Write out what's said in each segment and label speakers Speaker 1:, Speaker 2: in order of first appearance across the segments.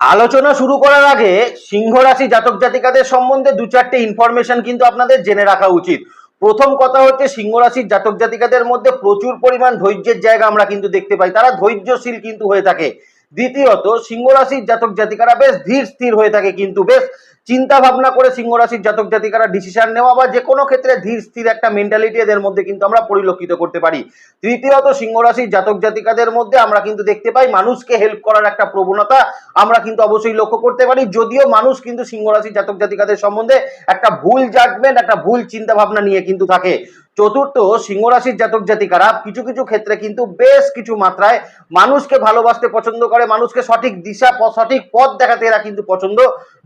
Speaker 1: আলোচনা শুরু করার আগে সিংহ রাশি জাতক জাতিকাদের সম্বন্ধে দু চারটে ইনফরমেশন কিন্তু আপনাদের জেনে রাখা উচিত। প্রথম কথা হচ্ছে সিংহ রাশির জাতক জাতিকাদের মধ্যে প্রচুর পরিমাণ ধৈর্যের জায়গা আমরা কিন্তু দেখতে পাই। তারা ধৈর্যশীল কিন্তু হয়ে থাকে। দ্বিতীয়ত সিংহ রাশির জাতক জাতিকারা বেশ ধীর স্থির হয়ে থাকে কিন্তু বেশ চিন্তা ভাবনা করে সিংহ রাশির জাতক জাতিকারা ডিসিশন নেওয়া বা যে কোনো ক্ষেত্রে ধীর স্থির একটা মেন্টালিটি এদের মধ্যে কিন্তু আমরা পরিলক্ষিত করতে পারি। তৃতীয়ত সিংহ রাশির জাতক জাতিকাদের মধ্যে আমরা কিন্তু দেখতে পাই মানুষকে হেল্প করার একটা প্রবণতা আমরা কিন্তু অবশ্যই লক্ষ্য করতে পারি। যদিও মানুষ কিন্তু সিংহ রাশির জাতক জাতিকাদের সম্বন্ধে একটা ভুল জাজমেন্ট একটা ভুল চিন্তা ভাবনা নিয়ে কিন্তু থাকে। চতুর্থ সিংহরাশির জাতক জাতিকারা কিছু কিছু ক্ষেত্রে কিন্তু বেশ কিছু মাত্রায় মানুষকে ভালোবাসতে পছন্দ করে, মানুষকে সঠিক দিশা সঠিক পথ দেখাতে এরা কিন্তু পছন্দ।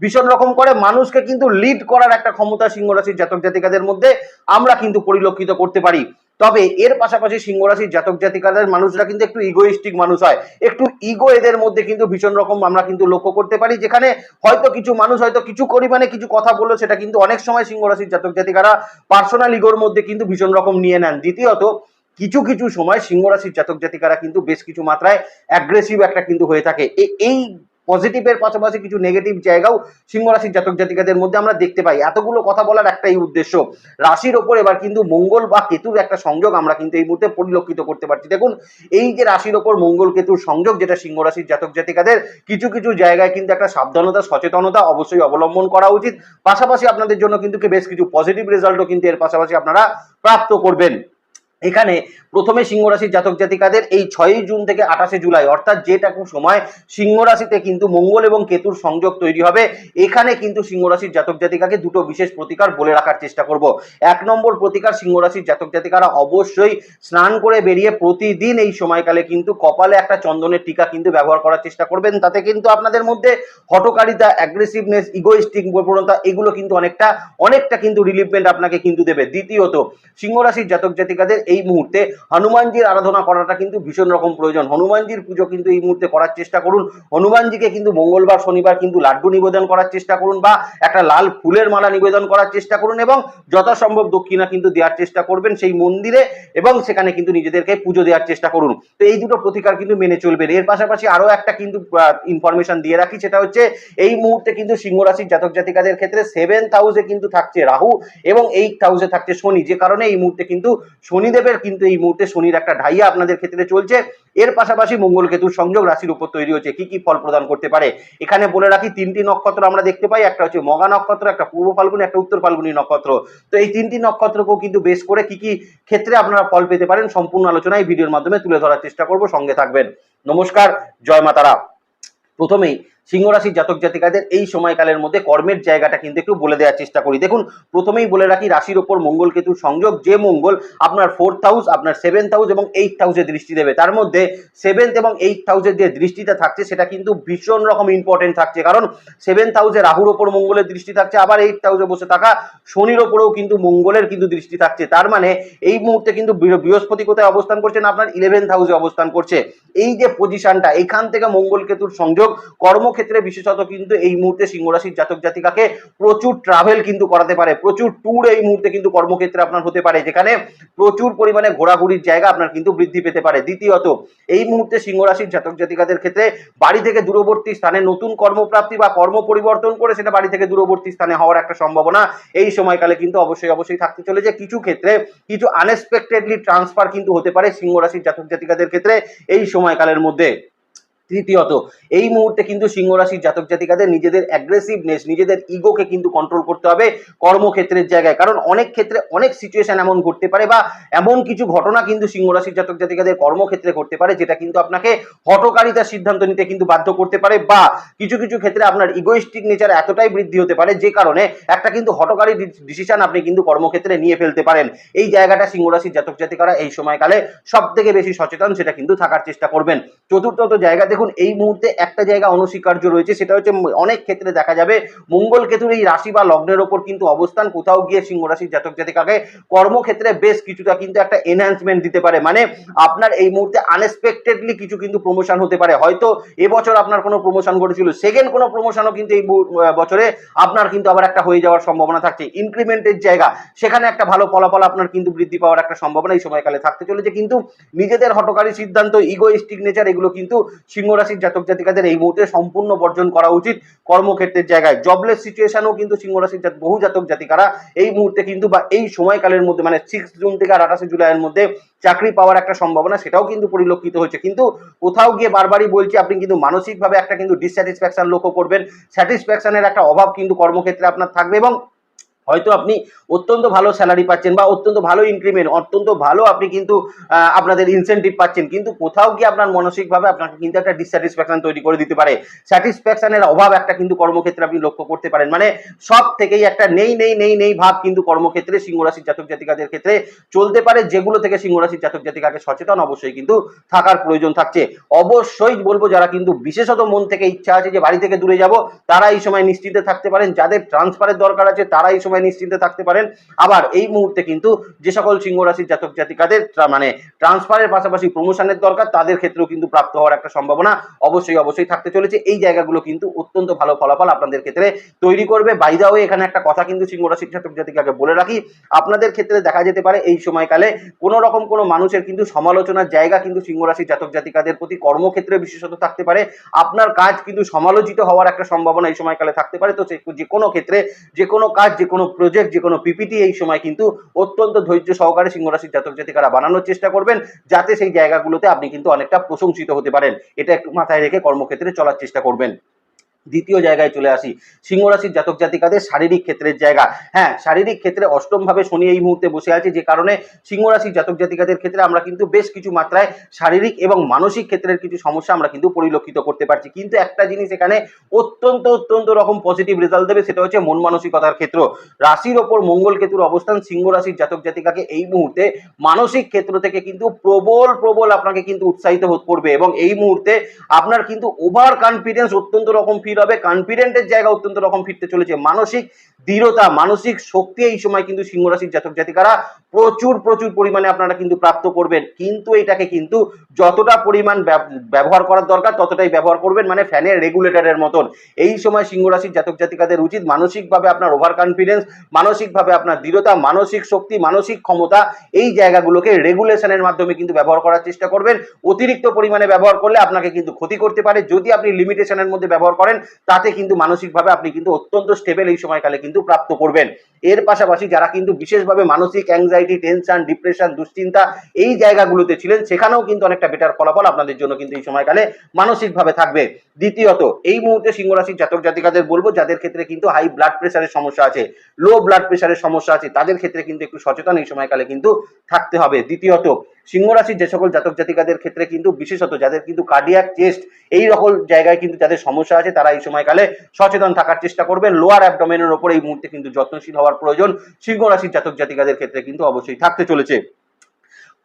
Speaker 1: ভীষণ রকম করে মানুষকে কিন্তু লিড করার একটা ক্ষমতা সিংহ রাশির জাতক জাতিকাদের মধ্যে আমরা কিন্তু পরিলক্ষিত করতে পারি। তবে এর পাশাপাশি সিংহ রাশির জাতক জাতিকাদের মানুষরা কিন্তু একটু ইগোইস্টিক মানুষ হয়। একটু ইগো এদের মধ্যে কিন্তু ভীষণ রকম আমরা কিন্তু লক্ষ্য করতে পারি, যেখানে হয়তো কিছু মানুষ হয়তো কিছু পরিমাণে কিছু কথা বলল সেটা কিন্তু অনেক সময় সিংহ রাশির জাতক জাতিকারা পার্সোনাল ইগোর মধ্যে কিন্তু ভীষণ রকম নিয়ে নেন। দ্বিতীয়ত, কিছু কিছু সময় সিংহ রাশির জাতক জাতিকারা কিন্তু বেশ কিছু মাত্রায় অ্যাগ্রেসিভ একটা কিন্তু হয়ে থাকে। এই পজিটিভের পাশাপাশি কিছু নেগেটিভ জায়গাও সিংহ রাশির জাতক জাতিকাদের মধ্যে আমরা দেখতে পাই। এতগুলো কথা বলার একটাই উদ্দেশ্য। রাশির ওপর এবার কিন্তু মঙ্গল বা কেতুর একটা সংযোগ আমরা কিন্তু এই মুহূর্তে পরিলক্ষিত করতে পারছি। দেখুন, এই যে রাশির ওপর মঙ্গল কেতুর সংযোগ, যেটা সিংহ রাশির জাতক জাতিকাদের, কিছু কিছু জায়গায় কিন্তু একটা সাবধানতা, সচেতনতা অবশ্যই অবলম্বন করা উচিত। পাশাপাশি আপনাদের জন্য কিন্তু বেশ কিছু পজিটিভ রেজাল্টও কিন্তু এর পাশাপাশি আপনারা প্রাপ্ত করবেন। এখানে প্রথমে সিংহ রাশির জাতক জাতিকাদের এই ছয়ই জুন থেকে আঠাশে জুলাই, অর্থাৎ যেটাকু সময় সিংহ রাশিতে কিন্তু মঙ্গল এবং কেতুর সংযোগ তৈরি হবে, এখানে কিন্তু সিংহ রাশির জাতক জাতিকাকে দুটো বিশেষ প্রতিকার বলে রাখার চেষ্টা করব। এক নম্বর প্রতিকার সিংহ রাশির জাতক জাতিকারা অবশ্যই স্নান করে বেরিয়ে প্রতিদিন এই সময়কালে কিন্তু কপালে একটা চন্দনের টিকা কিন্তু ব্যবহার করার চেষ্টা করবেন। তাতে কিন্তু আপনাদের মধ্যে হটকারিতা অ্যাগ্রেসিভনেস ইগোইস্টিক প্রবণতা এগুলো কিন্তু অনেকটা অনেকটা কিন্তু রিলিফমেন্ট আপনাকে কিন্তু দেবে। দ্বিতীয়ত সিংহ রাশির জাতক জাতিকাদের এই মুহূর্তে হনুমানজির আরাধনা করাটা কিন্তু ভীষণ রকম প্রয়োজন। হনুমানজির পুজো কিন্তু এই মুহূর্তে করার চেষ্টা করুন। হনুমানজিকে কিন্তু মঙ্গলবার, শনিবার কিন্তু লাড্ডু নিবেদন করার চেষ্টা করুন বা একটা লাল ফুলের মালা নিবেদন করার চেষ্টা করুন এবং যথাসম্ভব দক্ষিণা কিন্তু দেওয়ার চেষ্টা করবেন সেই মন্দিরে এবং সেখানে কিন্তু নিজেদেরকে পুজো দেওয়ার চেষ্টা করুন। তো এই দুটো প্রতিকার কিন্তু মেনে চলবেন। এর পাশাপাশি আরও একটা কিন্তু ইনফরমেশন দিয়ে রাখি, সেটা হচ্ছে এই মুহূর্তে কিন্তু সিংহ রাশির জাতক জাতিকাদের ক্ষেত্রে সেভেন্থ হাউসে কিন্তু থাকছে রাহু এবং এইট হাউসে থাকছে শনি। যে কারণে এই মুহূর্তে কিন্তু শনিদেবের কিন্তু এই মুহূর্তে শনির একটা ঢাইয়া আপনাদের ক্ষেত্রে চলছে। এর পাশাপাশি মঙ্গল কেতুর সংযোগ রাশির উপর তৈরি হচ্ছে। কি কি ফল প্রদান করতে পারে? এখানে বলে রাখি তিনটি নক্ষত্র আমরা দেখতে পাই। একটা হচ্ছে মগা নক্ষত্র, একটা পূর্ব ফাল্গুনি, একটা উত্তর ফাল্গুনি নক্ষত্র। তো এই তিনটি নক্ষত্রকেও কিন্তু বেশ করে কি কি ক্ষেত্রে আপনারা ফল পেতে পারেন সম্পূর্ণ আলোচনা এই ভিডিওর মাধ্যমে তুলে ধরার চেষ্টা করব। সঙ্গে থাকবেন। নমস্কার, জয় মাতারা। প্রথমেই সিংহ রাশির জাতক জাতিকাদের এই সময়কালের মধ্যে কর্মের জায়গাটা কিন্তু একটু বলে দেওয়ার চেষ্টা করি। দেখুন, প্রথমেই বলে রাখি, রাশির ওপর মঙ্গল কেতুর সংযোগ, যে মঙ্গল আপনার ফোর্থ হাউস আপনার সেভেন্থ হাউস এবং এইট হাউসে দৃষ্টি দেবে। তার মধ্যে সেভেন্থ এবং এইট হাউসের যে দৃষ্টিটা থাকছে, সেটা কিন্তু ভীষণ রকম ইম্পর্টেন্ট থাকছে। কারণ সেভেন্থ হাউসে রাহুর ওপর মঙ্গলের দৃষ্টি থাকছে, আবার এইট হাউসে বসে থাকা শনির ওপরেও কিন্তু মঙ্গলের কিন্তু দৃষ্টি থাকছে। তার মানে এই মুহূর্তে কিন্তু বৃহ- বৃহস্পতি কোথায় অবস্থান করছে না, আপনার ইলেভেন্থ হাউসে অবস্থান করছে। এই যে পজিশনটা এখান থেকে মঙ্গল কেতুর সংযোগ কর্মক্ষেত্রে বিশেষত কিন্তু এই মুহূর্তে সিংহ রাশির জাতক জাতিকাকে প্রচুর ট্রাভেল কিন্তু করাতে পারে। প্রচুর ট্যুর এই মুহূর্তে কিন্তু কর্মক্ষেত্রে আপনার হতে পারে, যেখানে প্রচুর পরিমাণে ঘোরাঘুরির জায়গা আপনার কিন্তু বৃদ্ধি পেতে পারে। দ্বিতীয়ত, এই মুহূর্তে সিংহ রাশির জাতক জাতিকাদের ক্ষেত্রে বাড়ি থেকে দূরবর্তী স্থানে নতুন কর্মপ্রাপ্তি বা কর্ম পরিবর্তন করে সেটা বাড়ি থেকে দূরবর্তী স্থানে হওয়ার একটা সম্ভাবনা এই সময়কালে কিন্তু অবশ্যই অবশ্যই থাকতে চলে চলেছে। কিছু ক্ষেত্রে কিছু আনএক্সপেক্টেডলি ট্রান্সফার কিন্তু হতে পারে সিংহ রাশির জাতক জাতিকাদের ক্ষেত্রে এই সময়কালের মধ্যে। তৃতীয়ত, এই মুহূর্তে কিন্তু সিংহ রাশির জাতক জাতিকাদের নিজেদের অ্যাগ্রেসিভনেস নিজেদের ইগোকে কিন্তু কন্ট্রোল করতে হবে কর্মক্ষেত্রের জায়গায়। কারণ অনেক ক্ষেত্রে অনেক সিচুয়েশন এমন ঘটতে পারে বা এমন কিছু ঘটনা কিন্তু সিংহ রাশির জাতক জাতিকাদের কর্মক্ষেত্রে ঘটতে পারে যেটা কিন্তু আপনাকে হটকারিতার সিদ্ধান্ত নিতে কিন্তু বাধ্য করতে পারে বা কিছু কিছু ক্ষেত্রে আপনার ইগোইস্টিক নেচার এতটাই বৃদ্ধি হতে পারে যে কারণে একটা কিন্তু হটকারী ডিসিশন আপনি কিন্তু কর্মক্ষেত্রে নিয়ে ফেলতে পারেন। এই জায়গাটা সিংহ রাশির জাতক জাতিকারা এই সময়কালে সব থেকে বেশি সচেতন সেটা কিন্তু থাকার চেষ্টা করবেন। চতুর্থত জায়গা দেখুন, এই মুহূর্তে একটা জায়গা অনস্বীকার্য রয়েছে, সেটা হচ্ছে অনেক ক্ষেত্রে দেখা যাবে মঙ্গল কেতুর এই রাশি বা লগ্নের ওপর কিন্তু অবস্থান, কোথাও গিয়ে সিংহ রাশির জাতক জাতিকাকে কর্মক্ষেত্রে বেশ কিছুটা কিন্তু একটা এনহ্যান্সমেন্ট দিতে পারে। মানে আপনার এই মুহূর্তে আনএক্সপেক্টেডলি কিছু কিন্তু প্রমোশন হতে পারে। হয়তো এবছর আপনার কোনো প্রমোশন ঘটেছিল সেকেন্ড কোনো প্রমোশনও কিন্তু এই বছরে আপনার কিন্তু আবার একটা হয়ে যাওয়ার সম্ভাবনা থাকছে। ইনক্রিমেন্টের জায়গা, সেখানে একটা ভালো ফলাফল আপনার কিন্তু বৃদ্ধি পাওয়ার একটা সম্ভাবনা এই সময়কালে থাকতে চলেছে। কিন্তু নিজেদের হটকারী সিদ্ধান্ত ইগোইস্টিক নেচার এগুলো কিন্তু সিংহ রাশির জাতক জাতিকাদের এই মুহূর্তে সম্পূর্ণ বর্জন করা উচিত কর্মক্ষেত্রের জায়গায়। জবলেস সিচুয়েশনও কিন্তু সিংহ রাশির বহু জাতক জাতিকারা এই মুহূর্তে কিন্তু বা এই সময়কালের মধ্যে মানে সিক্স জুন থেকে আর আঠাশে জুলাইয়ের মধ্যে চাকরি পাওয়ার একটা সম্ভাবনা, সেটাও কিন্তু পরিলক্ষিত হচ্ছে কিন্তু কোথাও গিয়ে বারবারই বলছি, আপনি কিন্তু মানসিকভাবে একটা কিন্তু ডিসস্যাটিসফ্যাকশন লক্ষ্য করবেন। স্যাটিসফ্যাকশনের একটা অভাব কিন্তু কর্মক্ষেত্রে আপনার থাকবে এবং হয়তো আপনি অত্যন্ত ভালো স্যালারি পাচ্ছেন বা অত্যন্ত ভালো ইনক্রিমেন্ট অত্যন্ত ভালো আপনি কিন্তু আপনাদের ইনসেন্টিভ পাচ্ছেন। কিন্তু কোথাও গিয়ে আপনার মানসিকভাবে আপনাকে কিন্তু একটা ডিসস্যাটিসফ্যাকশন তৈরি করে দিতে পারে। স্যাটিসফ্যাকশনের অভাব একটা কিন্তু কর্মক্ষেত্রে আপনি লক্ষ্য করতে পারেন। মানে সব থেকেই একটা নেই নেই নেই নেই ভাব কিন্তু কর্মক্ষেত্রে, সিংহরাশির জাতক জাতিকাদের ক্ষেত্রে চলতে পারে। যেগুলো থেকে সিংহরাশির জাতক জাতিকাকে সচেতন অবশ্যই কিন্তু থাকার প্রয়োজন থাকছে। অবশ্যই বলব, যারা কিন্তু বিশেষত মন থেকে ইচ্ছা আছে যে বাড়ি থেকে দূরে যাব, তারা এই সময় নিশ্চিন্তে থাকতে পারেন। যাদের ট্রান্সফারের দরকার আছে, তারা এই সময় নিশ্চিন্তে থাকতে পারেন। আবার এই মুহূর্তে কিন্তু যে সকল সিংহ রাশির জাতক জাতিকাদের মানে ট্রান্সফারের পাশাপাশি প্রমোশনের দরকার, তাদের ক্ষেত্রেও কিন্তু প্রাপ্ত হওয়ার একটা সম্ভাবনা অবশ্যই অবশ্যই থাকতে চলেছে। এই জায়গাগুলো কিন্তু অত্যন্ত ভালো ফলাফল আপনাদের ক্ষেত্রে তৈরি করবে। বাইদাও এখানে একটা কথা কিন্তু সিংহ রাশির জাতক জাতিকাকে বলে রাখি, আপনাদের ক্ষেত্রে দেখা যেতে পারে এই সময়কালে কোনো রকম কোনো মানুষের কিন্তু সমালোচনার জায়গা কিন্তু সিংহ রাশির জাতক জাতিকাদের প্রতি কর্মক্ষেত্রে বিশেষত থাকতে পারে। আপনার কাজ কিন্তু সমালোচিত হওয়ার একটা সম্ভাবনা এই সময়কালে থাকতে পারে। তো যে কোনো ক্ষেত্রে, যে কোনো কাজ, যে কোনো প্রজেক্ট যে কোনো পিপিটি এই সময় কিন্তু অত্যন্ত ধৈর্য সহকারে সিংহ রাশির জাতক জাতিকারা বানানোর চেষ্টা করবেন, যাতে সেই জায়গাগুলোতে আপনি কিন্তু অনেকটা প্রশংসিত হতে পারেন। এটা একটু মাথায় রেখে কর্মক্ষেত্রে চলার চেষ্টা করবেন। দ্বিতীয় জায়গায় চলে আসি। সিংহ রাশির জাতক জাতিকাদের শারীরিক ক্ষেত্রের জায়গা। হ্যাঁ শারীরিক ক্ষেত্রে অষ্টম ভাবে শনি এই মুহূর্তে বসে আছে যে কারণে সিংহ রাশির জাতক জাতিকাদের ক্ষেত্রে আমরা কিন্তু বেশ কিছু মাত্রায় শারীরিক এবং মানসিক ক্ষেত্রের কিছু সমস্যা আমরা কিন্তু পরিলক্ষিত করতে পারছি। কিন্তু একটা জিনিস এখানে অত্যন্ত অত্যন্ত রকম পজিটিভ রেজাল্ট দেবে, সেটা হচ্ছে মন মানসিকতার ক্ষেত্র। রাশির ওপর মঙ্গল কেতুর অবস্থান সিংহ রাশির জাতক জাতিকাকে এই মুহূর্তে মানসিক ক্ষেত্র থেকে কিন্তু প্রবল প্রবল আপনাকে কিন্তু উৎসাহিত হতে করবে এবং এই মুহূর্তে আপনার কিন্তু ওভার কনফিডেন্স অত্যন্ত রকম ফিল হবে কনফিডেন্টের জায়গা অত্যন্ত রকম ফিরতে চলেছে। মানসিক দৃঢ়তা, মানসিক শক্তি এই সময় কিন্তু সিংহ রাশির জাতক জাতিকারা প্রচুর প্রচুর পরিমাণে আপনারা কিন্তু প্রাপ্ত করবেন। কিন্তু এটাকে কিন্তু যতটা পরিমাণ ব্যবহার করার দরকার, ততটাই ব্যবহার করবেন মানে ফ্যানের রেগুলেটরের মতন। এই সময় সিংহ রাশির জাতক জাতিকাদের উচিত মানসিকভাবে আপনার ওভার কনফিডেন্স মানসিকভাবে আপনার দৃঢ়তা, মানসিক শক্তি, মানসিক ক্ষমতা এই জায়গাগুলোকে রেগুলেশনের মাধ্যমে কিন্তু ব্যবহার করার চেষ্টা করবেন। অতিরিক্ত পরিমাণে ব্যবহার করলে আপনাকে কিন্তু ক্ষতি করতে পারে। যদি আপনি লিমিটেশনের মধ্যে ব্যবহার করেন তাতে কিন্তু মানসিকভাবে আপনি কিন্তু অত্যন্ত স্টেবল এই সময়কালে কিন্তু প্রাপ্ত করবেন। এর পাশাপাশি যারা কিন্তু বিশেষভাবে মানসিক অ্যাংজাইটি টেনশন ডিপ্রেশন দুশ্চিন্তা এই জায়গাগুলোতে ছিলেন, সেখানেও কিন্তু অনেকটা বেটার ফলাফল আপনাদের জন্য কিন্তু এই সময়কালে মানসিকভাবে থাকবে। দ্বিতীয়ত, এই মুহূর্তে সিংহ রাশির জাতক জাতিকাদের বলব, যাদের ক্ষেত্রে কিন্তু হাই ব্লাড প্রেশারের সমস্যা আছে লো ব্লাড প্রেশারের সমস্যা আছে, তাদের ক্ষেত্রে কিন্তু একটু সচেতন এই সময়কালে কিন্তু থাকতে হবে। দ্বিতীয়ত সিংহ রাশির যে সকল জাতক জাতিকাদের ক্ষেত্রে কিন্তু বিশেষত যাদের কিন্তু কার্ডিয়াক চেস্ট এই রকম জায়গায় কিন্তু যাদের সমস্যা আছে, তারা এই সময়কালে সচেতন থাকার চেষ্টা করবেন। লোয়ার অ্যাবডোমেনের ওপর এই মুহূর্তে কিন্তু যত্নশীল হওয়ার প্রয়োজন। সিংহ রাশির জাতক জাতিকাদের ক্ষেত্রে কিন্তু অবশ্যই থাকতে চলেছে।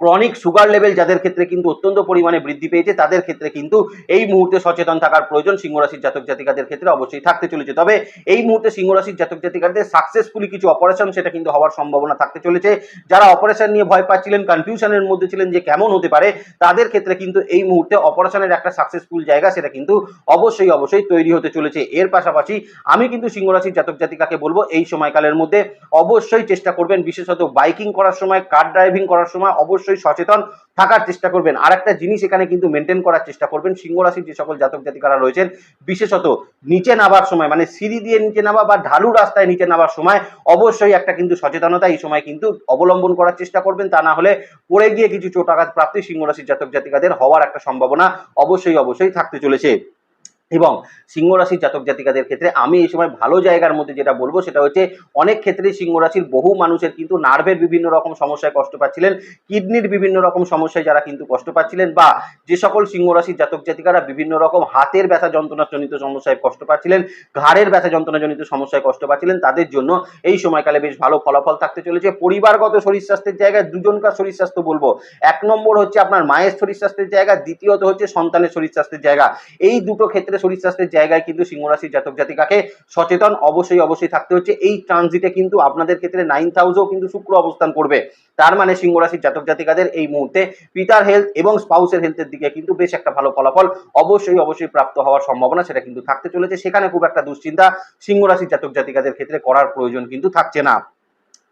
Speaker 1: ক্রনিক সুগার লেভেল যাদের ক্ষেত্রে কিন্তু অত্যন্ত পরিমাণে বৃদ্ধি পেয়েছে, তাদের ক্ষেত্রে কিন্তু এই মুহূর্তে সচেতন থাকার প্রয়োজন সিংহ রাশির জাতক জাতিকাদের ক্ষেত্রে অবশ্যই থাকতে চলেছে। তবে এই মুহূর্তে সিংহ রাশির জাতক জাতিকাদের সাকসেসফুলি কিছু অপারেশন সেটা কিন্তু হওয়ার সম্ভাবনা থাকতে চলেছে। যারা অপারেশন নিয়ে ভয় পাচ্ছিলেন কনফিউশনের মধ্যে ছিলেন যে কেমন হতে পারে, তাদের ক্ষেত্রে কিন্তু এই মুহূর্তে অপারেশনের একটা সাকসেসফুল জায়গা সেটা কিন্তু অবশ্যই অবশ্যই তৈরি হতে চলেছে। এর পাশাপাশি আমি কিন্তু সিংহ রাশির জাতক জাতিকাকে বলব, এই সময়কালের মধ্যে অবশ্যই চেষ্টা করবেন, বিশেষত বাইকিং করার সময় কার ড্রাইভিং করার সময় অবশ্যই সচেতন থাকার চেষ্টা করবেন। আর একটা জিনিস এখানে কিন্তু মেনটেন করার চেষ্টা করবেন সিংহ রাশির যে সকল জাতক জাতিকারা রয়েছেন, বিশেষত নিচে নামার সময় মানে সিঁড়ি দিয়ে নিচে নামা বা ঢালু রাস্তায় নিচে নামার সময়, অবশ্যই একটা কিন্তু সচেতনতা এই সময় কিন্তু অবলম্বন করার চেষ্টা করবেন। তা না হলে পড়ে গিয়ে কিছু চোটাঘাত প্রাপ্তি সিংহ রাশির জাতক জাতিকাদের হওয়ার একটা সম্ভাবনা অবশ্যই অবশ্যই থাকতে চলেছে। এবং সিংহ রাশির জাতক জাতিকাদের ক্ষেত্রে আমি এই সময় ভালো জায়গার মধ্যে যেটা বলব সেটা হচ্ছে অনেক ক্ষেত্রেই সিংহ রাশির বহু মানুষের কিন্তু নার্ভের বিভিন্ন রকম সমস্যায় কষ্ট পাচ্ছিলেন, কিডনির বিভিন্ন রকম সমস্যায় যারা কিন্তু কষ্ট পাচ্ছিলেন বা যে সকল সিংহ রাশির জাতক জাতিকারা বিভিন্ন রকম হাতের ব্যথা যন্ত্রণাজনিত সমস্যায় কষ্ট পাচ্ছিলেন, ঘাড়ের ব্যথা যন্ত্রণাজনিত সমস্যায় কষ্ট পাচ্ছিলেন, তাদের জন্য এই সময়কালে বেশ ভালো ফলাফল থাকতে চলেছে। পরিবারগত শরীর স্বাস্থ্যের জায়গায় দুজনকার শরীর স্বাস্থ্য বলব। এক নম্বর হচ্ছে আপনার মায়ের শরীর স্বাস্থ্যের জায়গা, দ্বিতীয়ত হচ্ছে সন্তানের শরীর স্বাস্থ্যের জায়গা। এই দুটো ক্ষেত্রে শরীর স্বাস্থ্যের জায়গায় কিন্তু সিংহ রাশির জাতক জাতিকাকে সচেতন অবশ্যই অবশ্যই থাকতে হচ্ছে। এই ট্রানজিটে কিন্তু আপনাদের ক্ষেত্রে নাইন হাউসেও কিন্তু শুক্র অবস্থান করবে। তার মানে সিংহ রাশির জাতক জাতিকাদের এই মুহূর্তে পিতার হেলথ এবং স্পাউসের হেলথের দিকে কিন্তু বেশ একটা ভালো ফলাফল অবশ্যই অবশ্যই প্রাপ্ত হওয়ার সম্ভাবনা সেটা কিন্তু থাকতে চলেছে। সেখানে খুব একটা দুশ্চিন্তা সিংহ রাশির জাতক জাতিকাদের ক্ষেত্রে করার প্রয়োজন কিন্তু থাকছে না।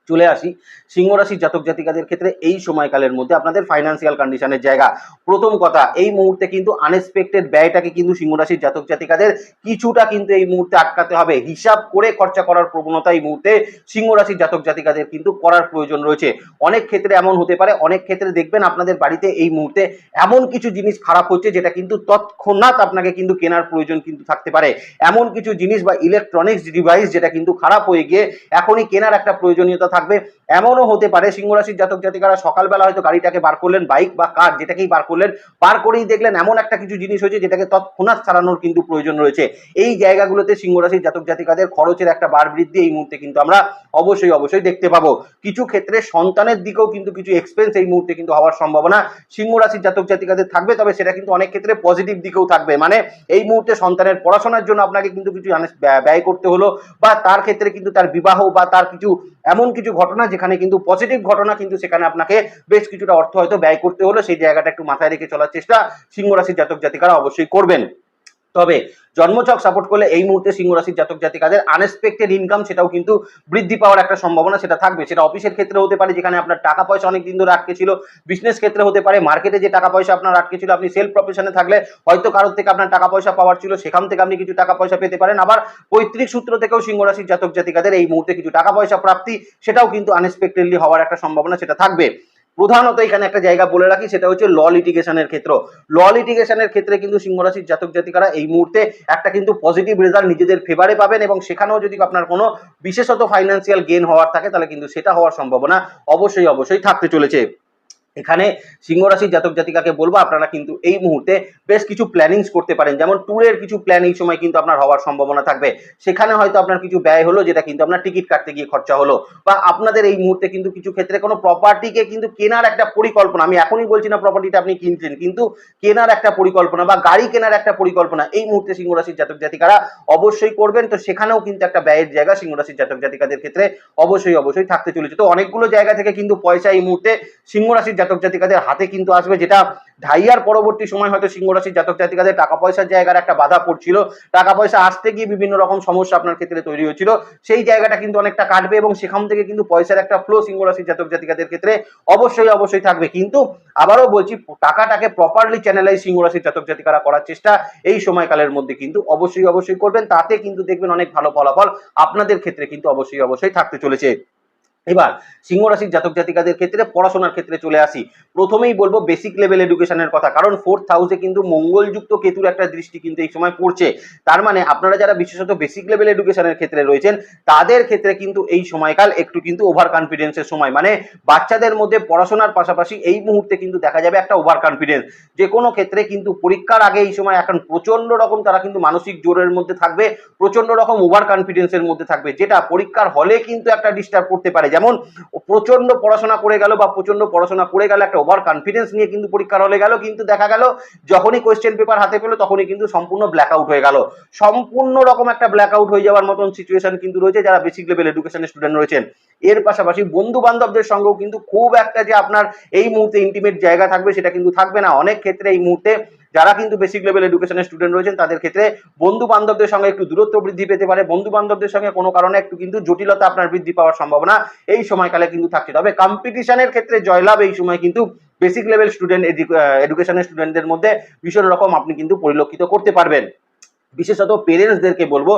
Speaker 1: চলে আসি। সিংহ রাশির জাতক জাতিকাদের ক্ষেত্রে এই সময়কালের মধ্যে আপনাদের ফাইন্যান্সিয়াল কন্ডিশনের জায়গা। প্রথম কথা, এই মুহূর্তে কিন্তু আনএক্সপেক্টেড ব্যয়টাকে কিন্তু সিংহ রাশির জাতক জাতিকাদের কিছুটা কিন্তু এই মুহূর্তে আটকাতে হবে। হিসাব করে খরচা করার প্রবণতা এই মুহূর্তে সিংহ রাশির জাতক জাতিকাদের কিন্তু করার প্রয়োজন রয়েছে। অনেক ক্ষেত্রে এমন হতে পারে, অনেক ক্ষেত্রে দেখবেন আপনাদের বাড়িতে এই মুহূর্তে এমন কিছু জিনিস খারাপ হচ্ছে যেটা কিন্তু তৎক্ষণাৎ আপনাকে কিন্তু কেনার প্রয়োজন কিন্তু থাকতে পারে। এমন কিছু জিনিস বা ইলেকট্রনিক্স ডিভাইস যেটা কিন্তু খারাপ হয়ে গিয়ে এখনই কেনার একটা প্রয়োজনীয়তা থাকবে। এমনও হতে পারে সিংহ রাশির জাতক জাতিকারা সকালবেলা হয়তো গাড়িটাকে বার করলেন, বাইক বা কার যেটাকেই বার করলেন, বার করেই দেখলেন এমন একটা কিছু জিনিস হয়েছে যেটাকে তৎক্ষণাৎ সারানোর কিন্তু প্রয়োজন রয়েছে। এই জায়গাগুলোতে সিংহ রাশির জাতক জাতিকাদের খরচের একটা বার বৃদ্ধি এই মুহূর্তে কিন্তু আমরা অবশ্যই অবশ্যই দেখতে পাবো। কিছু ক্ষেত্রে সন্তানের দিকেও কিন্তু কিছু এক্সপেন্স এই মুহূর্তে কিন্তু হওয়ার সম্ভাবনা সিংহ রাশির জাতক জাতিকাদের থাকবে, তবে সেটা কিন্তু অনেক ক্ষেত্রে পজিটিভ দিকেও থাকবে। মানে এই মুহূর্তে সন্তানের পড়াশোনার জন্য আপনাকে কিন্তু কিছু ব্যয় করতে হলো বা তার ক্ষেত্রে কিন্তু তার বিবাহ বা তার কিছু এমন কিছু ঘটনা যেখানে কিন্তু পজিটিভ ঘটনা, কিন্তু সেখানে আপনাকে বেশ কিছুটা অর্থ হয়তো ব্যয় করতে হলো। সেই জায়গাটা একটু মাথায় রেখে চলার চেষ্টা সিংহ রাশির জাতক জাতিকারা অবশ্যই করবেন। তবে জন্মছক সাপোর্ট করলে এই মুহূর্তে সিংহ রাশির জাতক জাতিকাদের আনএক্সপেক্টেড ইনকাম সেটাও কিন্তু বৃদ্ধি পাওয়ার একটা সম্ভাবনা সেটা থাকবে। সেটা অফিসের ক্ষেত্রে হতে পারে, যেখানে আপনার টাকা পয়সা অনেক দিন ধরে আটকে ছিল। বিজনেস ক্ষেত্রে হতে পারে মার্কেটে যে টাকা পয়সা আপনার আটকে ছিল, আপনি সেলফ প্রফেশনে থাকলে হয়তো কারোর থেকে আপনার টাকা পয়সা পাওয়ার ছিল, সেখান থেকে আপনি কিছু টাকা পয়সা পেতে পারেন। আবার পৈতৃক সূত্র থেকেও সিংহ রাশির জাতক জাতিকাদের এই মুহূর্তে কিছু টাকা পয়সা প্রাপ্তি, সেটাও কিন্তু আনএক্সপেক্টেডলি হওয়ার একটা সম্ভাবনা সেটা থাকবে। প্রধানত এখানে একটা জায়গা বলে রাখি, সেটা হচ্ছে ল লিটিগেশনের ক্ষেত্র। ল লিটিগেশনের ক্ষেত্রে কিন্তু সিংহরাশির জাতক জাতিকারা এই মুহূর্তে একটা কিন্তু পজিটিভ রেজাল্ট নিজেদের ফেভারে পাবেন এবং সেখানেও যদি আপনার কোনো বিশেষত ফাইন্যান্সিয়াল গেন হওয়ার থাকে, তাহলে কিন্তু সেটা হওয়ার সম্ভাবনা অবশ্যই অবশ্যই থাকতে চলেছে। এখানে সিংহ রাশির জাতক জাতিকাকে বলব, আপনারা কিন্তু এই মুহূর্তে বেশ কিছু প্ল্যানিংস করতে পারেন। যেমন ট্যুরের কিছু প্ল্যান এই সময় কিন্তু আপনার হওয়ার সম্ভাবনা থাকবে। সেখানে হয়তো আপনার কিছু ব্যয় হলো, যেটা কিন্তু আপনার টিকিট কাটতে গিয়ে খরচা হলো। বা আপনাদের এই মুহূর্তে কিন্তু কিছু ক্ষেত্রে কোনো প্রপার্টিকে কিন্তু কেনার একটা পরিকল্পনা, আমি এখনই বলছি না প্রপার্টিটা আপনি কিনছেন, কিন্তু কেনার একটা পরিকল্পনা বা গাড়ি কেনার একটা পরিকল্পনা, এই মুহূর্তে সিংহ রাশির জাতক জাতিকারা অবশ্যই করবেন। তো সেখানেও কিন্তু একটা ব্যয়ের জায়গা সিংহ রাশির জাতক জাতিকাদের ক্ষেত্রে অবশ্যই অবশ্যই থাকতে চলেছে। তো অনেকগুলো জায়গা থেকে কিন্তু পয়সা এই মুহূর্তে সিংহ রাশির জাতক জাতিকাদের হাতে কিন্তু আসবে, যেটা ঢাইয়ার পরবর্তী সময় হয়তো সিংহ রাশির জাতক জাতিকাদের টাকা পয়সার জায়গার একটা বাধা পড়ছিল। টাকা পয়সা আসতে গিয়ে বিভিন্ন রকম সমস্যা আপনার ক্ষেত্রে তৈরি হয়েছিল। সেই জায়গাটা কিন্তু অনেকটা কাটবে এবং সেখান থেকে কিন্তু পয়সার একটা ফ্লো সিংহ রাশির জাতক জাতিকাদের ক্ষেত্রে অবশ্যই অবশ্যই থাকবে। কিন্তু আবারও বলছি, টাকাটাকে প্রপারলি চ্যানেলাইজ সিংহ রাশির জাতক জাতিকারা করার চেষ্টা এই সময়কালের মধ্যে কিন্তু অবশ্যই অবশ্যই করবেন। তাতে কিন্তু দেখবেন অনেক ভালো ফলাফল আপনাদের ক্ষেত্রে কিন্তু অবশ্যই অবশ্যই থাকতে চলেছে। এবার, সিংহ রাশির জাতক জাতিকাদের ক্ষেত্রে পড়াশোনার ক্ষেত্রে চলে আসি। প্রথমেই বলব বেসিক লেভেল এডুকেশনের কথা, কারণ ফোর্থ হাউসে কিন্তু মঙ্গলযুক্ত কেতুর একটা দৃষ্টি কিন্তু এই সময় পড়ছে। তার মানে আপনারা যারা বিশেষত বেসিক লেভেল এডুকেশনের ক্ষেত্রে রয়েছেন, তাদের ক্ষেত্রে কিন্তু এই সময়কাল একটু কিন্তু ওভার কনফিডেন্সের সময়। মানে বাচ্চাদের মধ্যে পড়াশোনার পাশাপাশি এই মুহূর্তে কিন্তু দেখা যাবে একটা ওভার কনফিডেন্স যে কোনো ক্ষেত্রে কিন্তু পরীক্ষার আগে এই সময় এখন প্রচণ্ড রকম তারা কিন্তু মানসিক জোরের মধ্যে থাকবে প্রচণ্ড রকম ওভার কনফিডেন্সের মধ্যে থাকবে, যেটা পরীক্ষার হলে কিন্তু একটা ডিস্টার্ব করতে পারে। যেমন প্রচণ্ড পড়াশোনা করে গেল বা প্রচণ্ড পড়াশোনা করে গেল, একটা ওভার কনফিডেন্স নিয়ে কিন্তু পরীক্ষার হলে গেল, কিন্তু দেখা গেল যখনই কোয়েশ্চেন পেপার হাতে পেল তখনই কিন্তু সম্পূর্ণ ব্ল্যাক আউট হয়ে গেল। সম্পূর্ণ রকম একটা ব্ল্যাক আউট হয়ে যাওয়ার মতন সিচুয়েশন কিন্তু রয়েছে যারা বেসিক লেভেল এডুকেশনের স্টুডেন্ট রয়েছেন। এর পাশাপাশি বন্ধু বান্ধবদের সঙ্গেও কিন্তু খুব একটা যে আপনার এই মুহূর্তে ইন্টিমেট জায়গা থাকবে সেটা কিন্তু থাকবে না। অনেক ক্ষেত্রে এই মুহূর্তে যারা কিন্তু বেসিক লেভেল এডুকেশনের স্টুডেন্ট রয়েছেন, তাদের ক্ষেত্রে বন্ধু বান্ধবদের সঙ্গে একটু দূরত্ব বৃদ্ধি পেতে পারে। বন্ধু বান্ধবদের সঙ্গে কোনো কারণে একটু কিন্তু জটিলতা আপনার বৃদ্ধি পাওয়ার সম্ভাবনা এই সময়কালে কিন্তু থাকছে। তবে কম্পিটিশনের ক্ষেত্রে জয়লাভ এই সময় কিন্তু বেসিক লেভেল স্টুডেন্ট এডুকেশনের স্টুডেন্টদের মধ্যে ভীষণ রকম আপনি কিন্তু পরিলক্ষিত করতে পারবেন। বিশেষত পেরেন্টসদেরকে বলব,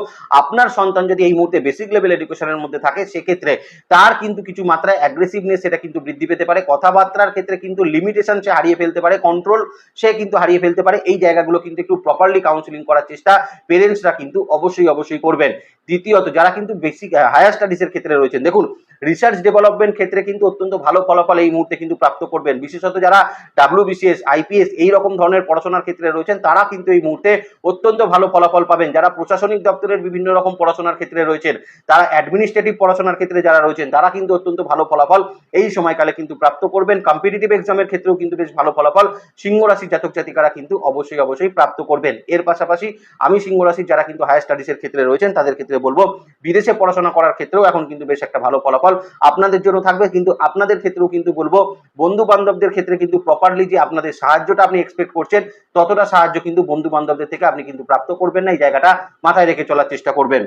Speaker 1: আপনার সন্তান যদি এই মুহূর্তে বেসিক লেভেল এডুকেশনের মধ্যে থাকে, সেক্ষেত্রে তার কিন্তু কিছু মাত্রায় অ্যাগ্রেসিভনেস সেটা কিন্তু বৃদ্ধি পেতে পারে, কথাবার্তার ক্ষেত্রে কিন্তু লিমিটেশন সে হারিয়ে ফেলতে পারে কন্ট্রোল সে কিন্তু হারিয়ে ফেলতে পারে, এই জায়গাগুলো কিন্তু একটু প্রপারলি কাউন্সিলিং করার চেষ্টা পেরেন্টসরা কিন্তু অবশ্যই অবশ্যই করবেন। দ্বিতীয়ত, যারা কিন্তু বেসিক হায়ার স্টাডিজের ক্ষেত্রে রয়েছেন, দেখুন রিসার্চ ডেভেলপমেন্ট ক্ষেত্রে কিন্তু অত্যন্ত ভালো ফলাফল এই মুহূর্তে কিন্তু প্রাপ্ত করবেন। বিশেষত যারা ডাব্লিউবিসিএস আইপিএস এই রকম ধরনের পড়াশোনার ক্ষেত্রে রয়েছেন, তারা কিন্তু এই মুহূর্তে অত্যন্ত ভালো ফলাফল পাবেন। যারা প্রশাসনিক দপ্তরের বিভিন্ন রকম পড়াশোনার ক্ষেত্রে রয়েছেন, তারা অ্যাডমিনিস্ট্রেটিভ পড়াশোনার ক্ষেত্রে যারা রয়েছেন, তারা কিন্তু অত্যন্ত ভালো ফলাফল এই সময়কালে কিন্তু প্রাপ্ত করবেন। কম্পিটিটিভ এক্সামের ক্ষেত্রেও কিন্তু বেশ ভালো ফলাফল। সিংহ রাশির জাতক জাতিকারা কিন্তু অবশ্যই অবশ্যই প্রাপ্ত করবেন। এর পাশাপাশি আমি সিংহ রাশির যারা কিন্তু হায়ার স্টাডিজের ক্ষেত্রে রয়েছেন, তাদের ক্ষেত্রে বলব, বিদেশে পড়াশোনা করার ক্ষেত্রেও এখন কিন্তু বেশ একটা ভালো ফলাফল আপনাদের জন্য থাকবে। কিন্তু আপনাদের ক্ষেত্রেও কিন্তু বলব বন্ধু বান্ধবদের ক্ষেত্রে কিন্তু প্রপারলি যে আপনাদের সাহায্যটা আপনি এক্সপেক্ট করছেন, ততটা সাহায্য কিন্তু বন্ধু বান্ধবদের থেকে আপনি কিন্তু প্রাপ্ত করবেন না, এই জায়গাটা মাথায় রেখে চলার চেষ্টা করবেন।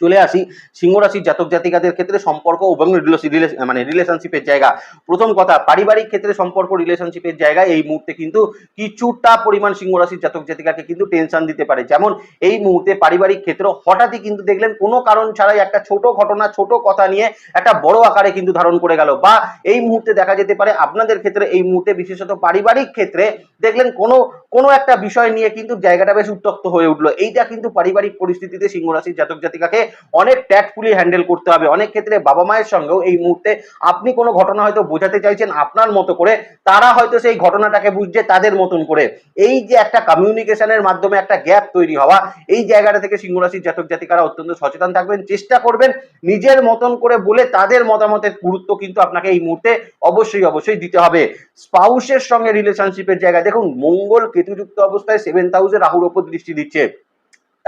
Speaker 1: চলে আসি। সিংহ রাশির জাতক জাতিকাদের ক্ষেত্রে সম্পর্ক এবং মানে রিলেশনশিপের জায়গা। প্রথম কথা, পারিবারিক ক্ষেত্রে সম্পর্ক রিলেশনশিপের জায়গায় এই মুহূর্তে কিন্তু কিছুটা পরিমাণ সিংহ রাশির জাতক জাতিকাকে কিন্তু টেনশন দিতে পারে। যেমন এই মুহূর্তে পারিবারিক ক্ষেত্র হঠাৎই কিন্তু দেখলেন কোনো কারণ ছাড়াই একটা ছোট ঘটনা, ছোট কথা নিয়ে একটা বড় আকারে কিন্তু ধারণ করে গেল। বা এই মুহূর্তে দেখা যেতে পারে আপনাদের ক্ষেত্রে এই মুহূর্তে বিশেষত পারিবারিক ক্ষেত্রে দেখলেন কোনো কোনো একটা বিষয় নিয়ে কিন্তু জায়গাটা বেশ উত্তক্ত হয়ে উঠল। এইটা কিন্তু পারিবারিক পরিস্থিতিতে সিংহ রাশির জাতক জাতিকাকে অনেক ট্যাক্টফুলি হ্যান্ডেল করতে হবে। অনেক ক্ষেত্রে বাবা মায়ের সঙ্গেও এই মুহূর্তে আপনি কোনো ঘটনা হয়তো বোঝাতে চাইছেন আপনার মতো করে, তারা হয়তো সেই ঘটনাটাকে বুঝছে তাদের মতন করে। এই যে একটা কমিউনিকেশনের মাধ্যমে একটা গ্যাপ তৈরি হওয়া, এই জায়গাটা থেকে সিংহ রাশির জাতক জাতিকারা অত্যন্ত সচেতন থাকবেন, চেষ্টা করবেন নিজের মতন করে বলে তাদের মতামতের গুরুত্ব কিন্তু আপনাকে এই মুহূর্তে অবশ্যই অবশ্যই দিতে হবে। স্পাউসের সঙ্গে রিলেশনশিপের জায়গা দেখুন, মঙ্গল কেতুযুক্ত অবস্থায় সেভেন্থ হাউসে রাহুর ওপর দৃষ্টি দিচ্ছে।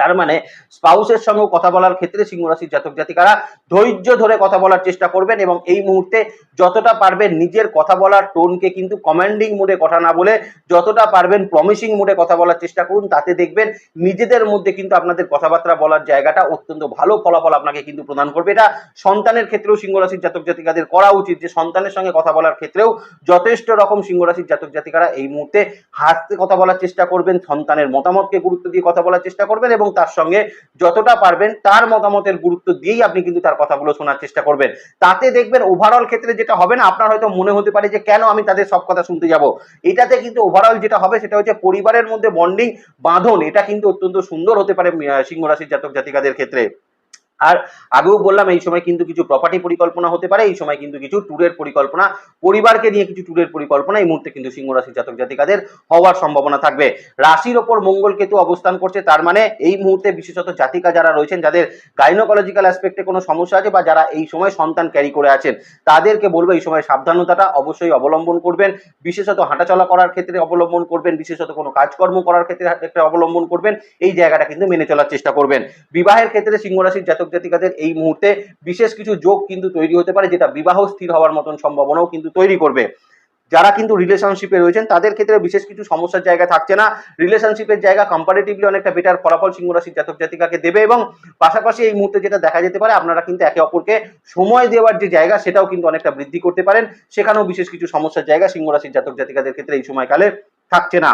Speaker 1: তার মানে স্পাউসের সঙ্গে কথা বলার ক্ষেত্রে সিংহ রাশির জাতক জাতিকারা ধৈর্য ধরে কথা বলার চেষ্টা করবেন এবং এই মুহূর্তে যতটা পারবেন নিজের কথা বলার টোনকে কিন্তু কমান্ডিং মোডে কথা না বলে যতটা পারবেন প্রমিসিং মোডে কথা বলার চেষ্টা করুন। তাতে দেখবেন নিজেদের মধ্যে কিন্তু আপনাদের কথাবার্তা বলার জায়গাটা অত্যন্ত ভালো ফলাফল আপনাকে কিন্তু প্রদান করবে। এটা সন্তানের ক্ষেত্রেও সিংহ রাশির জাতক জাতিকাদের করা উচিত যে সন্তানের সঙ্গে কথা বলার ক্ষেত্রেও যথেষ্ট রকম সিংহ রাশির জাতক জাতিকারা এই মুহূর্তে হাসতে কথা বলার চেষ্টা করবেন, সন্তানের মতামতকে গুরুত্ব দিয়ে কথা বলার চেষ্টা করবেন এবং তার সঙ্গে যতটা পারবেন তার মতামতের গুরুত্ব দিয়েই আপনি কিন্তু তার কথাগুলো শোনার চেষ্টা করবেন। তাতে দেখবেন ওভারঅল ক্ষেত্রে যেটা হবে না, আপনার হয়তো মনে হতে পারে যে কেন আমি তাদের সব কথা শুনতে যাব। এটাতে কিন্তু ওভারঅল যেটা হবে সেটা হচ্ছে পরিবারের মধ্যে বন্ডিং বাঁধন, এটা কিন্তু অত্যন্ত সুন্দর হতে পারে সিংহ রাশির জাতক জাতিকাদের ক্ষেত্রে। আর আগেও বললাম, এই সময় কিন্তু কিছু প্রপার্টি পরিকল্পনা হতে পারে, এই সময় কিন্তু কিছু ট্যুরের পরিকল্পনা, পরিবারকে নিয়ে কিছু ট্যুরের পরিকল্পনা, এই মুহূর্তে কিন্তু সিংহ রাশির জাতক জাতিকাদের হওয়ার সম্ভাবনা থাকবে। রাশির ওপর মঙ্গল কেতু অবস্থান করছে, তার মানে এই মুহূর্তে বিশেষত জাতিকা যারা রয়েছেন, যাদের গাইনোকোলজিক্যাল অ্যাসপেক্টে কোনো সমস্যা আছে বা যারা এই সময় সন্তান ক্যারি করে আছেন, তাদেরকে বলব এই সময় সাবধানতাটা অবশ্যই অবলম্বন করবেন। বিশেষত হাঁটাচলা করার ক্ষেত্রে অবলম্বন করবেন, বিশেষত কোনো কাজকর্ম করার ক্ষেত্রে অবলম্বন করবেন, এই জায়গাটা কিন্তু মেনে চলার চেষ্টা করবেন। বিবাহের ক্ষেত্রে সিংহ রাশির জাতক জাতিকাদের এই মুহূর্তে বিশেষ কিছু যোগ কিন্তু তৈরি হতে পারে, যেটা বিবাহ স্থির হওয়ার মতন সম্ভাবনাও কিন্তু তৈরি করবে। যারা কিন্তু রিলেশনশিপে রয়েছেন, তাদের ক্ষেত্রে বিশেষ কিছু সমস্যার জায়গা থাকছে না। রিলেশনশিপের জায়গা কম্পারেটিভলি অনেকটা বেটার ফলাফল সিংহ রাশির জাতক জাতিকাকে দেবে এবং পাশাপাশি এই মুহূর্তে যেটা দেখা যেতে পারে, আপনারা কিন্তু একে অপরকে সময় দেওয়ার যে জায়গা, সেটাও কিন্তু অনেকটা বৃদ্ধি করতে পারেন। সেখানেও বিশেষ কিছু সমস্যার জায়গা সিংহ রাশির জাতক জাতিকাদের ক্ষেত্রে এই সময়কালে থাকছে না।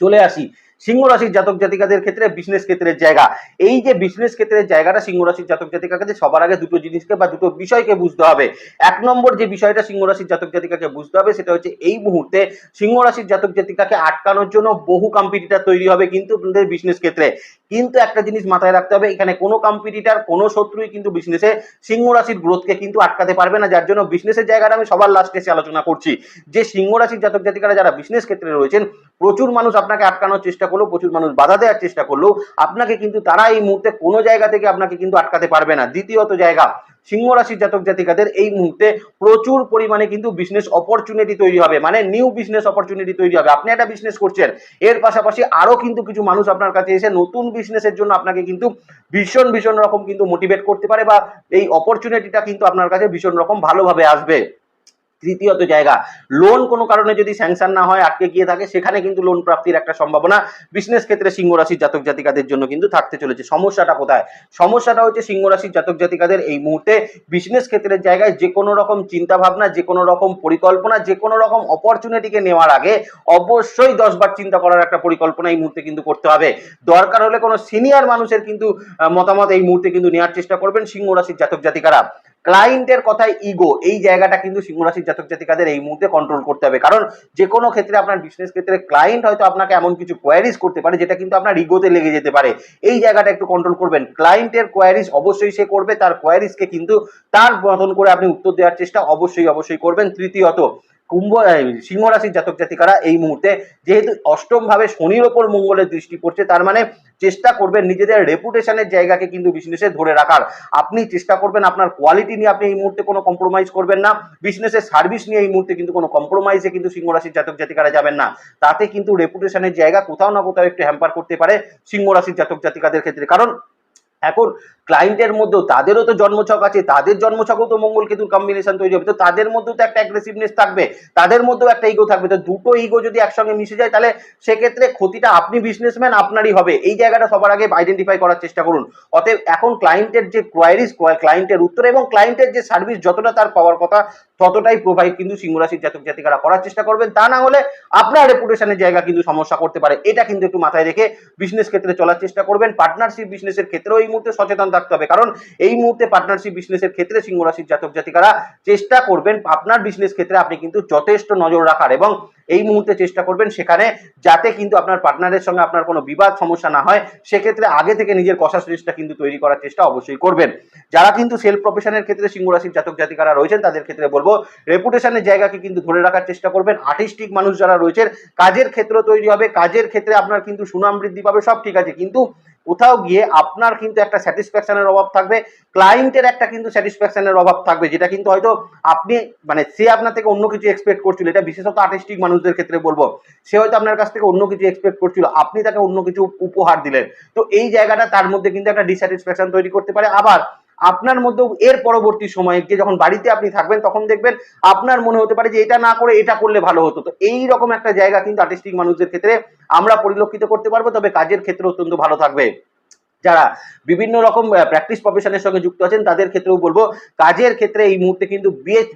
Speaker 1: চলে আসি। সিংহ রাশির জাতক জাতিকাদের ক্ষেত্রে বিজনেস ক্ষেত্রের জায়গা। এই যে বিজনেস ক্ষেত্রের জায়গাটা সিংহ রাশির জাতক জাতিকাকে সবার আগে দুটো জিনিসকে বা দুটো বিষয়কে বুঝতে হবে। এক নম্বর যে বিষয়টা সিংহ রাশির জাতক জাতিকাকে বুঝতে হবে সেটা হচ্ছে এই মুহূর্তে সিংহ রাশির জাতক জাতিকাকে আটকানোর জন্য বহু কম্পিটিটার তৈরি হবে কিন্তু আপনাদের বিজনেস ক্ষেত্রে। কিন্তু একটা জিনিস মাথায় রাখতে হবে, এখানে কোনো কম্পিটিটার কোনো শত্রুই কিন্তু বিজনেসে সিংহ রাশির গ্রোথকে কিন্তু আটকাতে পারবে না, যার জন্য বিজনেসের জায়গাটা আমি সবার লাস্টে এসে আলোচনা করছি। যে সিংহ রাশির জাতক জাতিকারা যারা বিজনেস ক্ষেত্রে রয়েছেন, প্রচুর মানুষ আপনাকে আটকানোর চেষ্টা করল, প্রচুর মানুষ বাধা দেওয়ার চেষ্টা করল, আপনাকে কিন্তু তারা এই মুহূর্তে কোনো জায়গা থেকে আপনাকে কিন্তু আটকাতে পারবে না। দ্বিতীয়ত জায়গা সিংহ রাশির জাতক জাতিকাদের এই মুহূর্তে প্রচুর পরিমাণে কিন্তু বিজনেস অপরচুনিটি তৈরি হবে। মানে নিউ বিজনেস অপরচুনিটি তৈরি হবে। আপনি একটা বিজনেস করছেন, এর পাশাপাশি আরও কিন্তু কিছু মানুষ আপনার কাছে এসে নতুন বিজনেসের জন্য আপনাকে কিন্তু ভীষণ ভীষণ রকম কিন্তু মোটিভেট করতে পারে বা এই অপরচুনিটিটা কিন্তু আপনার কাছে ভীষণ রকম ভালোভাবে আসবে। তৃতীয়ত জায়গা। লোন কোনো কারণে যদি স্যাংশন না হয়, আটকে গিয়ে থাকে, সেখানে কিন্তু লোন প্রাপ্তির একটা সম্ভাবনা। বিজনেস ক্ষেত্রে সিংহ রাশির জাতক জাতিকাদের জন্য কিন্তু থাকতে চলেছে। সমস্যাটা কোথায়? সমস্যাটা হচ্ছে সিংহ রাশির জাতক জাতিকাদের এই মুহূর্তে বিজনেস ক্ষেত্রের জায়গায় যে কোনো রকম চিন্তা ভাবনা যে কোনো রকম পরিকল্পনা যে কোনো রকম অপরচুনিটিকে নেওয়ার আগে অবশ্যই দশবার চিন্তা করার একটা পরিকল্পনা এই মুহূর্তে কিন্তু করতে হবে। দরকার হলে কোনো সিনিয়র মানুষের কিন্তু মতামত এই মুহূর্তে কিন্তু নেওয়ার চেষ্টা করবেন সিংহ রাশির জাতক জাতিকারা। ক্লায়েন্টের কথায় ইগো এই জায়গাটা কিন্তু সিংহ রাশির জাতক জাতিকাদের এই মুহূর্তে কন্ট্রোল করতে হবে। কারণ যে কোনো ক্ষেত্রে আপনার বিজনেস ক্ষেত্রে ক্লায়েন্ট হয়তো আপনাকে এমন কিছু কোয়ারিজ করতে পারে যেটা কিন্তু আপনার ইগোতে লেগে যেতে পারে। এই জায়গাটা একটু কন্ট্রোল করবেন। ক্লায়েন্টের কোয়ারিজ অবশ্যই সে করবে, তার কোয়ারিজকে কিন্তু তার মতন করে আপনি উত্তর দেওয়ার চেষ্টা অবশ্যই অবশ্যই করবেন। তৃতীয়ত কুম্ভ সিংহ রাশির জাতক জাতিকারা এই মুহূর্তে যেহেতু অষ্টম ভাবে শনির ওপর মঙ্গলের দৃষ্টি পড়ছে, তার মানে চেষ্টা করবেন নিজেদের রেপুটেশনের জায়গাকে কিন্তু বিজনেসে ধরে রাখার। আপনি চেষ্টা করবেন আপনার কোয়ালিটি নিয়ে আপনি এই মুহূর্তে কোনো কম্প্রোমাইজ করবেন না। বিজনেসের সার্ভিস নিয়ে এই মুহূর্তে কিন্তু কোনো কম্প্রোমাইজে কিন্তু সিংহ রাশির জাতক জাতিকারা যাবেন না। তাতে কিন্তু রেপুটেশনের জায়গা কোথাও না কোথাও একটু হ্যাম্পার করতে পারে সিংহ রাশির জাতক জাতিকাদের ক্ষেত্রে। কারণ এখন ক্লায়েন্টের মধ্যেও তাদেরও তো জন্মছক আছে, তাদের জন্মছকও তো মঙ্গল কেতুর কম্বিনেশন তৈরি হবে। তো তাদের মধ্যেও তো একটা অ্যাগ্রেসিভনেস থাকবে, তাদের মধ্যেও একটা ইগো থাকবে। তো দুটো ইগো যদি একসঙ্গে মিশে যায়, তাহলে সেক্ষেত্রে ক্ষতিটা আপনি বিজনেসম্যান আপনারই হবে। এই জায়গাটা সবার আগে আইডেন্টিফাই করার চেষ্টা করুন। অতএব এখন ক্লায়েন্টের যে কোয়ারিজ ক্লায়েন্টের উত্তর এবং ক্লায়েন্টের যে সার্ভিস যতটা তার পাওয়ার কথা ততটাই প্রোভাইড কিন্তু সিংহরাশির জাতক জাতিকারা করার চেষ্টা করবেন। তা না হলে আপনার রেপুটেশনের জায়গা কিন্তু সমস্যা করতে পারে। এটা কিন্তু একটু মাথায় রেখে বিজনেস ক্ষেত্রে চলার চেষ্টা করবেন। পার্টনারশিপ বিজনেসের ক্ষেত্রেও এই মুহূর্তে সচেতন থাকতে হবে। কারণ এই মুহূর্তে পার্টনারশিপ বিজনেসের ক্ষেত্রে সিংহরাশির জাতক জাতিকারা চেষ্টা করবেন আপনার বিজনেস ক্ষেত্রে আপনি কিন্তু যথেষ্ট নজর রাখার এবং এই মুহূর্তে চেষ্টা করবেন সেখানে যাতে কিন্তু আপনার পার্টনারের সঙ্গে আপনার কোনো বিবাদ সমস্যা না হয়, সেক্ষেত্রে আগে থেকে নিজের কষা সিরিজটা কিন্তু তৈরি করার চেষ্টা অবশ্যই করবেন। যারা কিন্তু সেলফ প্রফেশনের ক্ষেত্রে সিংহরাশির জাতক জাতিকারা রয়েছেন, তাদের ক্ষেত্রে বলব রেপুটেশনের জায়গাকে কিন্তু ধরে রাখার চেষ্টা করবেন। আর্টিস্টিক মানুষ যারা রয়েছেন, কাজের ক্ষেত্র তৈরি হবে, কাজের ক্ষেত্রে আপনার কিন্তু সুনাম বৃদ্ধি পাবে, সব ঠিক আছে। কিন্তু কোথাও গিয়ে আপনার কিন্তু একটা স্যাটিসফ্যাকশনের অভাব থাকবে ক্লায়েন্টের একটা কিন্তু স্যাটিসফ্যাকশনের অভাব থাকবে, যেটা কিন্তু হয়তো আপনি মানে সে আপনার থেকে অন্য কিছু এক্সপেক্ট করছিল, এটা বিশেষত আর্টিস্টিক মানুষদের ক্ষেত্রে বলব, সে হয়তো আপনার কাছ থেকে অন্য কিছু এক্সপেক্ট করছিল, আপনি তাকে অন্য কিছু উপহার দিলেন, তো এই জায়গাটা তার মধ্যে কিন্তু একটা ডিস্যাটিসফ্যাকশন তৈরি করতে পারে, আবার আপনার মধ্যেও এর পরবর্তী সময়ে গিয়ে যখন বাড়িতে আপনি থাকবেন, তখন দেখবেন আপনার মনে হতে পারে যে এটা না করে এটা করলে ভালো হতো। তো এই রকম একটা জায়গা কিন্তু আর্টিস্টিক মানুষদের ক্ষেত্রে আমরা পরিলক্ষিত করতে পারব, তবে কাজের ক্ষেত্রে অত্যন্ত ভালো থাকবে। যারা বিভিন্ন রকম প্র্যাকটিস প্রফেশনের সঙ্গে যুক্ত আছেন, তাদের ক্ষেত্রেও বলব, কাজের ক্ষেত্রে এই মুহূর্তে কিন্তু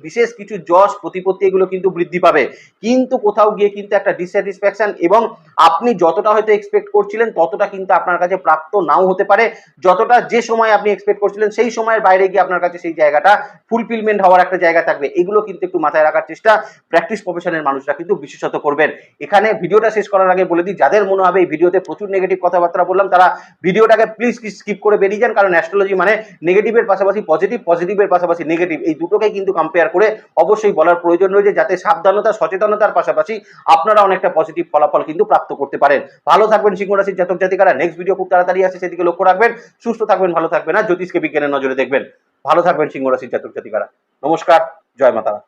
Speaker 1: বিশেষ কিছু যশ, প্রতিপত্তি এগুলো কিন্তু বৃদ্ধি পাবে। কিন্তু কোথাও গিয়ে কিন্তু একটা ডিসস্যাটিসফ্যাকশন এবং আপনি যতটা হয়তো এক্সপেক্ট করছিলেন, ততটা কিন্তু আপনার কাছে প্রাপ্ত নাও হতে পারে। যতটা যে সময় আপনি এক্সপেক্ট করছিলেন, সেই সময়ের বাইরে গিয়ে আপনার কাছে সেই জায়গাটা ফুলফিলমেন্ট হওয়ার একটা জায়গা থাকবে। এগুলো কিন্তু একটু মাথায় রাখার চেষ্টা প্র্যাকটিস প্রফেশনের মানুষরা কিন্তু বিশেষত করবেন। এখানে ভিডিওটা শেষ করার আগে বলে দিই, যাদের মনে হবে এই ভিডিওতে প্রচুর নেগেটিভ কথাবার্তা বললাম, তারা ভিডিওটাকে প্লিজ স্কিপ করে বেরিয়ে যান, কারণ অ্যাস্ট্রোলজি মানে নেগেটিভের পাশাপাশি পজিটিভ পজিটিভের পাশাপাশি নেগেটিভ এই দুটোকে কিন্তু কম্পেয়ার করে অবশ্যই বলার প্রয়োজন রয়েছে, যাতে সাবধানতা, সচেতনতার পাশাপাশি আপনারা অনেকটা পজিটিভ ফলাফল কিন্তু প্রাপ্ত করতে পারেন। ভালো থাকবেন সিংহ রাশির জাতক জাতিকারা। নেক্সট ভিডিও খুব তাড়াতাড়ি আসে সেদিকে লক্ষ্য রাখবেন। সুস্থ থাকবেন, ভালো থাকবেন, আর জ্যোতিষকে বিজ্ঞানের নজরে দেখবেন। ভালো থাকবেন সিংহ রাশির জাতক জাতিকারা। নমস্কার, জয় মাতারা।